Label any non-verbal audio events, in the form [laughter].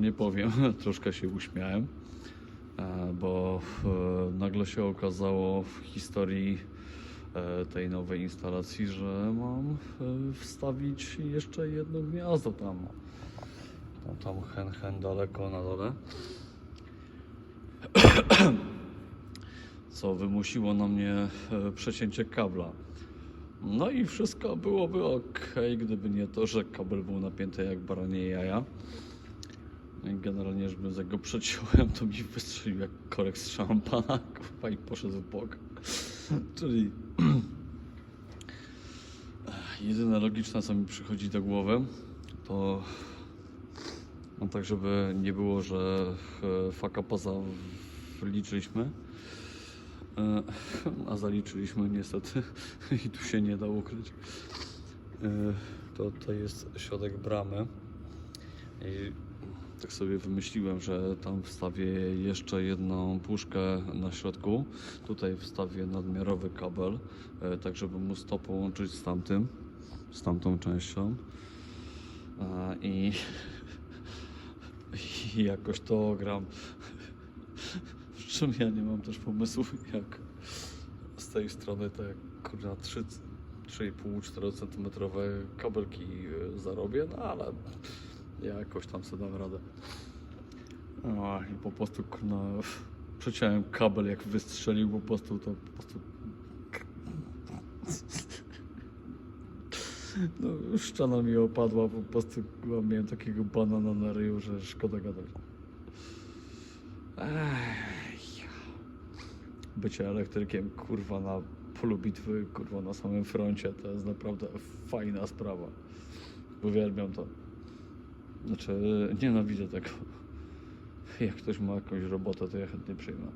nie powiem, [laughs] troszkę się uśmiałem, e, bo nagle się okazało w historii e, tej nowej instalacji, że mam e, wstawić jeszcze jedno gniazdo tam. Tam, tam hen, hen daleko na dole. [clears throat] Co wymusiło na mnie przecięcie kabla. No i wszystko byłoby ok, gdyby nie to, że kabel był napięty jak baranie jaja. No generalnie, żebym za go przeciąłem, to mi wystrzelił jak korek z szampana, kurwa, i poszedł w bok. Czyli [clears throat] jedyne logiczne, co mi przychodzi do głowy, to no tak, żeby nie było, że e, faka poza wliczyliśmy, e, a zaliczyliśmy niestety [laughs] i tu się nie da ukryć. E, To tutaj jest środek bramy tak sobie wymyśliłem, że tam wstawię jeszcze jedną puszkę na środku. Tutaj wstawię nadmiarowy kabel, e, tak żeby móc to połączyć z tamtym, z tamtą częścią. E, I, [laughs] i jakoś to gram. [laughs] Przy czym ja nie mam też pomysłu, [laughs] jak z tej strony te kurna 3, 3,5-4 cm kabelki e, zarobię, no ale jakoś tam sobie dam radę. O, I po prostu kurna, przeciąłem kabel jak wystrzelił po prostu to po prostu no, ściana mi opadła, po prostu miałem takiego banana na ryju, że szkoda gadać. Ech, bycie elektrykiem, kurwa, na polu bitwy, kurwa, na samym froncie, to jest naprawdę fajna sprawa. Uwielbiam to. Znaczy, nienawidzę tego. [laughs] Jak ktoś ma jakąś robotę, to ja chętnie przyjmę.